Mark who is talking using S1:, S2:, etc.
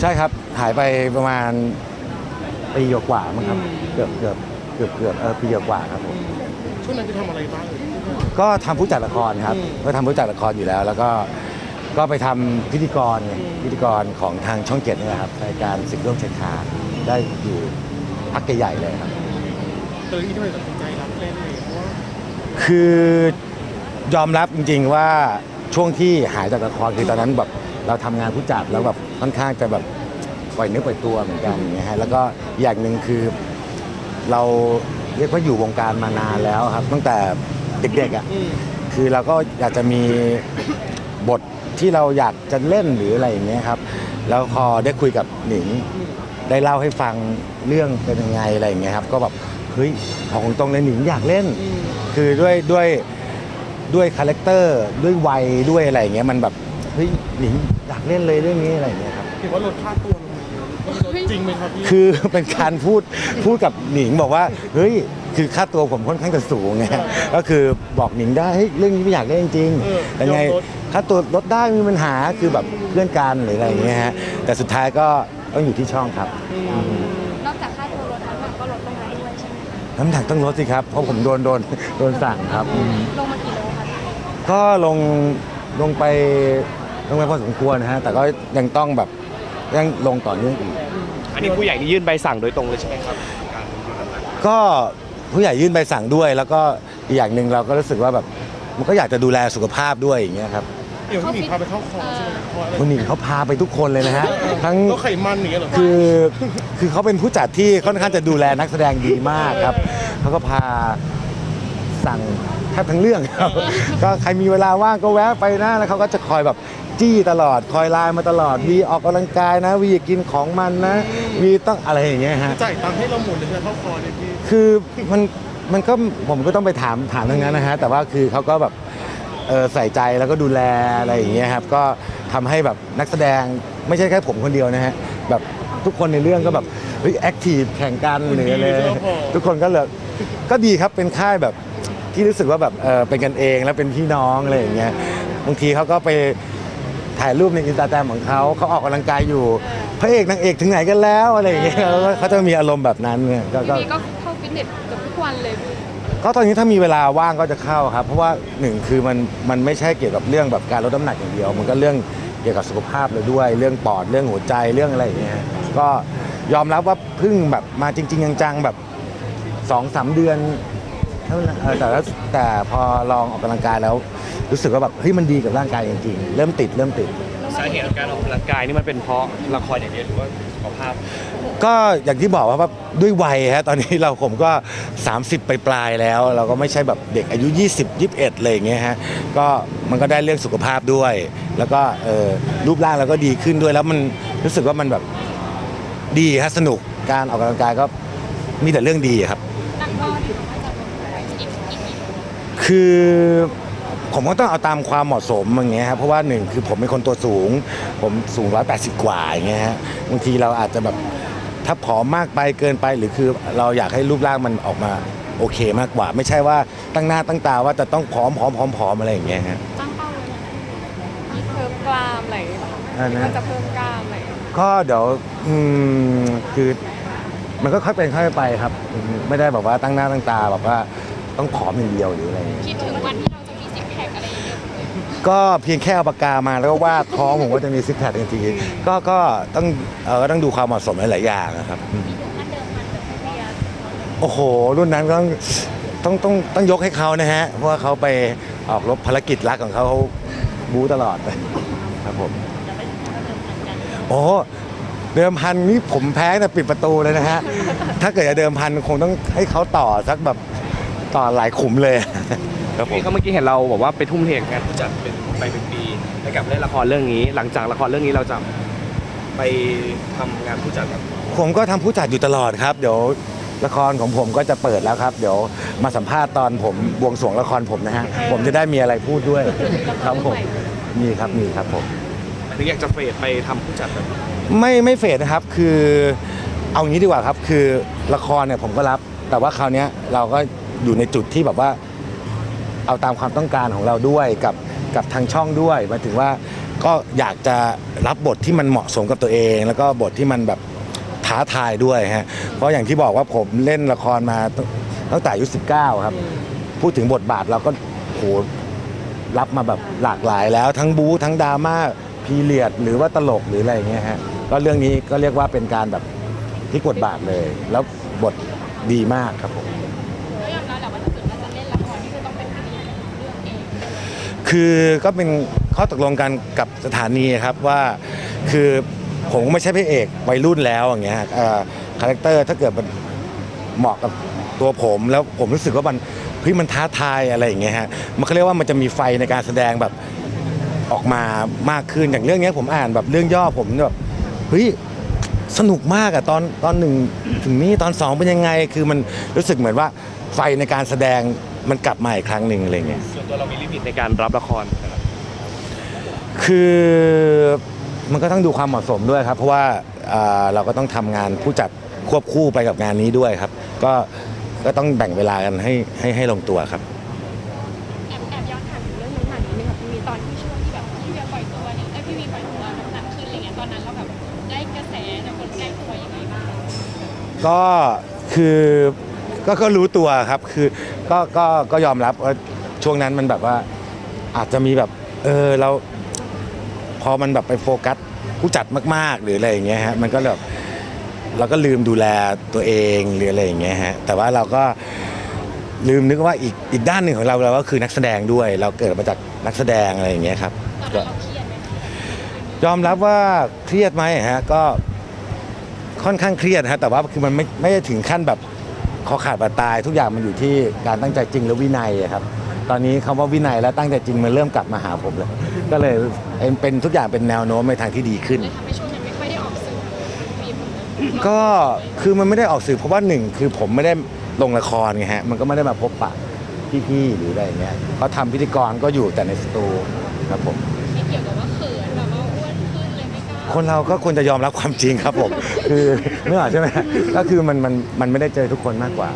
S1: ใช่ครับหายไปประมาณปีกว่าๆมั้งครับ เกือบเกือบเกือบเกือบเออปีกว่าๆครับผม
S2: ช่วงนั้นจะทำอะไรบ้าง
S1: ก็ทำผู้จัดละครครับ
S2: อืม
S1: ก็ทำผู้จัดละครอยู่แล้ว แล้วก็ก็ไปทำพิธีกรไงพิธีกรของทางช่องเจ็ดนี่แหละครับรายการสิ่งร่วมเช็คขาได้อยู่พักใหญ่ๆเลยครับ
S2: เตยที่ทำไมตัดสินใจรับเล่นเลยเพราะว่า
S1: คือยอมรับจริงๆว่า ช่วงที่หายจากละครคือตอนนั้นแบบเราทำงานผู้จัดแล้วแบบค่อนข้างจะแบบปล่อยเนื้อปล่อยตัวเหมือนกันอย่างเงี้ยฮะแล้วก็อย่างหนึ่งคือเราเรียกว่าอยู่วงการมานานแล้วครับ ตั้งแต่เด็กๆอะคือเราก็อยากจะมีบทที่เราอยากจะเล่นหรืออะไรอย่างเงี้ยครับ แล้วพอได้คุยกับหนิงได้เล่าให้ฟังเรื่องเป็นยังไงอะไรอย่างเงี้ยครับ ก็แบบเฮ้ยของตรงเลยหนิงอยากเล่น คือด้วยด้วย ด้วยคาแรคเตอร์ด้วยวัยด้วยอะไรอย่างเงี้ยมันแบบเฮ้ยหนิงอยากเล่นเลยเรื่องนี้อะไรอย่างเงี้ยครับ
S2: เห็นว่าลดค่าตัวลงมาเยอะลดจริงไหมครับพี่
S1: คือ เป็นการพูดพูดกับหนิงบอกว่าเฮ้ยคือค่าตัวผมค่อนข้างจะสูงไงก็คือบอกหนิงได้เฮ้ยเรื่องนี้ไม่อยากเล่นจริง
S2: เออ
S1: แต่ไง
S2: ยอมลด
S1: ค่าตัวลดได้ไม่มีปัญหาคือแบบเพื่อนกันหรืออะไรอย่างเงี้ยฮะแต่สุดท้ายก็ต้องอยู่ที่ช่องครับ
S3: นอกจากค่าตัวลดน้ำหนักก็ลดลงมาด้วยใช่ไหมคะ
S1: น้ำหนักต้องลดสิครับเพราะผมโดนโดนโดนสั่งครับ
S3: ลงมากี่โลคะพี่
S1: ก็ลงลงไปลงไปพอสมควรนะฮะแต่ก็ยังต้องแบบยังลงต่อเนื่องอีก
S4: อันนี้ผู้ใหญ่นี่ยื่นใบสั่งโดยตรงเลยใช่ไหมครับ
S1: ก็ผู้ใหญ่ยื่นใบสั่งด้วย แล้วก็อีกอย่างหนึ่งเราก็รู้สึกว่าแบบมันก็อยากจะดูแลสุขภาพด้วยอย่างเงี้ยครับ
S2: เดี๋ยวพี่หมีพาไปเข้าคอร์สใช่ไหมคอร์สอะไร
S1: คุณหนิงเขาพาไปทุกคนเลยนะฮะทั้ง
S2: ลดไขมันอย่างเงี้ยเหรอ
S1: คือคือเขาเป็นผู้จัดที่ค่อนข้างจะดูแลนักแสดงดีมากครับเขาก็พา สั่งแทบทั้งเรื่องครับ ก็ใครมีเวลาว่างก็แวะไปนะแล้วเขาก็จะคอยแบบจี้ตลอดคอยไลน์มาตลอดวีออกกำลังกายนะวีกินของมันนะวีต้องอะไรอย่างเงี้ยฮะ
S2: จ่ายตังค์ให้เราหมดเลยใช่ไหมเข้าคอร์สเนี่ยพี่
S1: คือมันมันก็ผมก็ต้องไปถามถามทั้งนั้นนะฮะแต่ว่าคือเขาก็แบบเออใส่ใจแล้วก็ดูแลอะไรอย่างเงี้ยครับก็ทำให้แบบนักแสดงไม่ใช่แค่ผมคนเดียวนะฮะแบบทุกคนในเรื่องก็แบบเฮ้ยแอคทีฟแข่งกันหรืออะไรทุกคนก็เลยก็ดีครับเป็นค่ายแบบ ที่รู้สึกว่าแบบเออเป็นกันเองแล้วเป็นพี่น้องอะไรอย่างเงี้ยบางทีเขาก็ไปถ่ายรูปในอินสตาแกรมของเขาเขาออกกำลังกายอยู่พระเอกนางเอกถึงไหนกันแล้วอะไรอย่างเงี้ยเขาจะมีอารมณ์แบบนั้นเนี่ยก็ก็
S3: พี่ก็เข้าฟิตเนสกือบทุกวันเลย
S1: ก็ตอนนี้ถ้ามีเวลาว่างก็จะเข้าครับ เพราะว่าหนึ่งคือมันมันไม่ใช่เกี่ยวกับเรื่องแบบการลดน้ำหนักอย่างเดียว มันก็เรื่องเกี่ยวกับสุขภาพเลยด้วย เรื่องปอดเรื่องหัวใจเรื่องอะไรอย่างเงี้ยก็ยอมรับว่าเพิ่งแบบมาจริง ๆ จังๆแบบสองสามเดือน เท่านั้นเออแต่ว่าแต่พอลองออกกำลังกายแล้ว รู้สึกว่าแบบเฮ้ยมันดีกับร่างกายจริงๆเริ่มติดเริ่มติด
S4: สาเหตุของการออกกำลังกายนี่มันเป็นเพราะละครอย่างเดียวหรือว่าสุขภาพ
S1: ก็อย่างที่บอกว่าว่าด้วยวัยฮะตอนนี้เราผมก็ 30 ไปปลายๆแล้ว เราก็ไม่ใช่แบบเด็กอายุ 20 21เลยอย่างเงี้ยฮะก็มันก็ได้เรื่องสุขภาพด้วย แล้วก็เอ่อรูปร่างเราก็ดีขึ้นด้วยแล้วมันรู้สึกว่ามันแบบดีฮะสนุกการออกกำลังกายก็มีแต่เรื่องดีครับ
S3: หนักก็ที่เขาจะลงไปอีกอีกอีก
S1: คือผมก็ต้องเอาตามความเหมาะสมอย่างเงี้ยครับเพราะว่าหนึ่งคือผมเป็นคนตัวสูง ผมสูง 180 กว่าอย่างเงี้ยฮะบางทีเราอาจจะแบบถ้าผอมมากไปเกินไปหรือคือเราอยากให้รูปร่างมันออกมาโอเคมากกว่า ไม่ใช่ว่าตั้งหน้าตั้งตาว่าจะต้องผอมผอมผอมผอมอะไรอย่างเงี้ยฮะ
S3: ตั้งเป้าไว้เลยมีเพิ่มกล้ามอะไรอย่างเงี้ย
S1: อ่านะ
S3: มันจะเพิ่มกล้ามอะไรอย่างเงี้ย
S1: ก็เดี๋ยวอืมคือมันก็ค่อยเป็นค่อยไปครับ ไม่ได้แบบว่าตั้งหน้าตั้งตาแบบว่า ต้องผอมอย่างเดียวหรืออะไรอย่างเงี้ย
S3: คิดถึงวันที่เราจะมีซิกแพคอะไรอย่างเงี้ย
S1: ก็เพียงแค่เอาปากกามาแล้วก็วาดท้องผมก็จะมีซิกแพคจริงๆก็ก็ต้องเออก็ต้องดูความเหมาะสมหลายๆอย่างนะครับอืม
S3: มันเดิมพันกับเบียร์
S1: โอ้โห รุ่นนั้นก็ต้องต้องต้องต้องยกให้เขานะฮะ เพราะว่าเขาไปออกรบภารกิจรักของเขาเขาบู๊ตลอดเลยครับผมโอ้เดิมพันนี่ผมแพ้แต่ปิดประตูเลยนะฮะ ถ้าเกิดจะเดิมพันคงต้องให้เขาต่อสักแบบ ต่อหลายขุมเลยครับผม
S4: พี่เขาเมื่อกี้เห็นเราบอกว่าไปทุ่มเทกับงานผู้จัดเป็นไปเป็นปีให้กับเล่นละครเรื่องนี้ หลังจากละครเรื่องนี้เราจะไปทำงานผู้จัดแบบ
S1: ผมก็ทำผู้จัดอยู่ตลอดครับ เดี๋ยวละครของผมก็จะเปิดแล้วครับ เดี๋ยวมาสัมภาษณ์ตอนผมบวงสรวงละครผมนะฮะผมจะได้มีอะไรพูดด้วยครับผมมีครับมีครับผม
S4: หรืออยากจะเฟดไปทำผู้จัดแบบ
S1: ไม่ไม่เฟดนะครับคือเอางี้ดีกว่าครับ คือละครเนี่ยผมก็รับ แต่ว่าคราวเนี้ยเราก็ อยู่ในจุดที่แบบว่าเอาตามความต้องการของเราด้วยกับกับทางช่องด้วยหมายถึงว่าก็อยากจะรับบทที่มันเหมาะสมกับตัวเอง แล้วก็บทที่มันแบบท้าทายด้วยฮะเพราะอย่างที่บอกว่าผมเล่นละครมาตั้งแต่อายุ19 ครับ พูดถึงบทบาทเราก็โหรับมาแบบหลากหลายแล้วทั้งบู๊ทั้งดราม่าพีเรียดหรือว่าตลกหรืออะไรอย่างเงี้ยฮะก็เรื่องนี้ก็เรียกว่าเป็นการแบบพลิกบทบาทเลย แล้วบทดีมากครับผม
S3: คือ
S1: ก็เป็นข้อตกลงกันกับสถานีครับว่าคือผมไม่ใช่พระเอกวัยรุ่นแล้วอย่างเงี้ยคาแรคเตอร์ถ้าเกิดมันเหมาะกับตัวผม แล้วผมรู้สึกว่ามันเฮ้ยมันท้าทายอะไรอย่างเงี้ยฮะมันเขาเรียกว่ามันจะมีไฟในการแสดงแบบออกมามากขึ้นอย่างเรื่องนี้ผมอ่านแบบเรื่องย่อผมแบบเฮ้ยสนุกมากอะตอนตอนหนึ่งถึงนี้ตอนสองเป็นยังไง คือมันรู้สึกเหมือนว่าไฟในการแสดง มันกลับมาอีกครั้งหนึ่งอะไรเงี้ย
S4: ส่วนตัวเรามีลิมิตในการรับละครนะครับ
S1: คือมันก็ต้องดูความเหมาะสมด้วยครับ เพราะว่าอ่าเราก็ต้องทำงานผู้จัดควบคู่ไปกับงานนี้ด้วยครับ ก็ก็ต้องแบ่งเวลากันให้ให้ให้ลงตัวครับ
S3: แอบแอบย้อนถามถึงเรื่องน้ำหนักนิดนึงค่ะพี่วีตอนที่ช่วงที่แบบพี่เวียปล่อยตัวเนี่ยไอยพี่วีปล่อยตัวน้ำหนักขึ้นอะไรเงี้ยตอนนั้นเราแบบได้กระแสจากคนใกล้ตัวยังไงบ้าง
S1: ก็คือก็ก็รู้ตัวครับคือ ก็ก็ก็ยอมรับว่าช่วงนั้นมันแบบว่าอาจจะมีแบบ เออเราพอมันแบบไปโฟกัสผู้จัดมาก ๆ หรืออะไรอย่างเงี้ยฮะมันก็แบบเราก็ลืมดูแลตัวเองหรืออะไรอย่างเงี้ยฮะแต่ว่าเราก็ลืมนึกว่าอีกอีกด้านหนึ่งของเราเราก็คือนักแสดงด้วย เราเกิดมาจากนักแสดงอะไรอย่างเงี้ยครับก็
S3: ยดไหมคะ
S1: ยอมรับว่าเครียดไหมฮะก็ค่อนข้างเครียดฮะแต่ว่าคือมันไม่ไม่ได้ถึงขั้นแบบ คอขาดบาดตายทุกอย่างมันอยู่ที่การตั้งใจจริงและวินัยอะครับ ตอนนี้คำว่าวินัยและตั้งใจจริงมันเริ่มกลับมาหาผมแล้วก็เลยเป็นเป็นทุกอย่างเป็นแนวโน้มในทางที่ดีขึ้น
S3: เลยทำให้ช่วงนั้นไม่ค่อยได้ออกสื่อมีผล
S1: ก็คือมันไม่ได้ออกสื่อเพราะว่าหนึ่งคือผมไม่ได้ลงละครไงฮะมันก็ไม่ได้มาพบปะพี่ๆหรืออะไรอย่างเงี้ยเขาทำพิธีกรก็อยู่แต่ในสตูครับผม คนเราก็ควรจะยอมรับความจริงครับผม คือเนื้ออกใช่ไหมก็คือมันมันมันไม่ได้เจอทุกคนมากกว่า